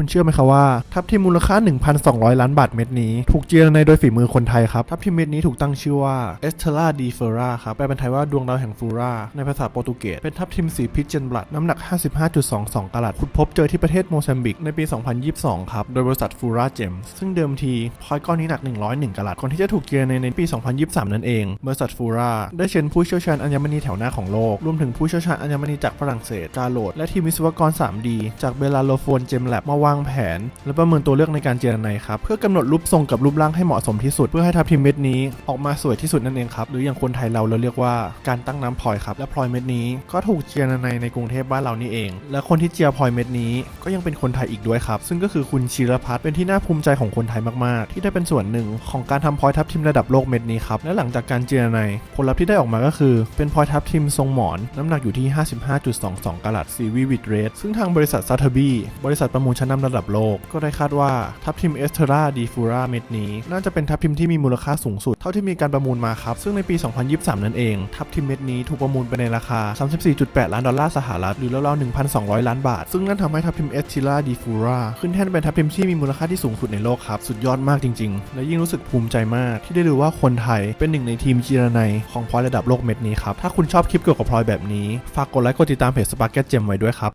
คุณเชื่อไหมครับว่า ทัพทีมมูลค่า 1,200 ล้านบาทเม็ดนี้ ถูกเจรในโดยฝีมือคนไทยครับ ทัพทีมเม็ดนี้ถูกตั้งชื่อว่า Estela de Ferra ครับแปลเป็นไทยว่าดวงดาวแห่งฟูราในภาษาโปรตุเกสเป็นทัพทีมสีพิชเจนบลัดน้ำหนัก 55.22 กรัตขุดพบเจอที่ประเทศโมซัมบิกในปี 2022 ครับ โดยบริษัทฟูราเจมส์ซึ่งเดิมทีพลอยก้อนนี้หนัก 101 กรัตก่อนที่จะถูกเจรในในปี 2023 นั่นเองบริษัทฟูราได้เชิญผู้เชี่ยวชาญอัญมณีแถวหน้าของโลกรวมถึงผู้เชี่ยวชาญอัญมณีจากฝรั่งเศสกาโหลดและทีมวิศวกร 3D จากเบลาโลโฟนเจมแลบมาวางแผน และประเมินตัวเลือกในการเจรไนครับเพื่อกำหนดรูปทรงกับรูปร่างให้เหมาะสมที่สุด เพื่อให้ทัพทีมเม็ดนี้ออกมาสวยที่สุดนั่นเองครับหรืออย่างคนไทยเราเราเรียกว่าการตั้งน้ำพลอยครับและพลอยเม็ดนี้ก็ถูกเจรไนในกรุงเทพบ้านเรานี่เอง และคนที่เจียพลอยเม็ดนี้ ก็ยังเป็นคนไทยอีกด้วยครับซึ่งก็คือคุณชิรพัฒน์เป็นที่น่าภูมิใจของคนไทยมากๆ ที่ได้เป็นส่วนหนึ่งของการทำพลอยทัพทีมระดับโลกเม็ดนี้ครับและหลังจากการเจรไนผลลัพธ์ที่ได้ออกมาก็คือ เป็นพลอยทัพทีมทรงหมอน น้ำหนักอยู่ที่ 55.22กะรัตสีวิวิดเรดซึ่งทางบริษัทซาทบีบริษัทประมูลชั้นนำระดับโลก ก็ได้คาดว่าทัพทีมเอสเทราดีฟูราเม็ดนี้ น่าจะเป็นทัพทีมที่มีมูลค่าสูงสุด เท่าที่มีการประมูลมาครับ ซึ่งในปี 2023 นั่นเอง ทัพทีมเม็ดนี้ถูกประมูลไปในราคา 34.8 ล้านดอลลาร์สหรัฐหรือราวๆ1,200 ล้านบาท ซึ่งนั่นทำให้ทัพทีมเอสเทราดีฟูราขึ้นแท่นเป็นทัพทีมที่มีมูลค่าที่สูงสุดในโลกครับสุดยอดมากจริง ๆ และยิ่งรู้สึกภูมิใจมาก ที่ได้รู้ว่าคนไทยเป็นหนึ่งในทีมจีรนัยของพลอยระดับโลกเม็ดนี้ครับถ้าคุณชอบคลิปเกี่ยวกับพลอยแบบนี้ฝากกดไลค์กดติดตามเพจสปาร์เก็ตเจมไว้ด้วยครับ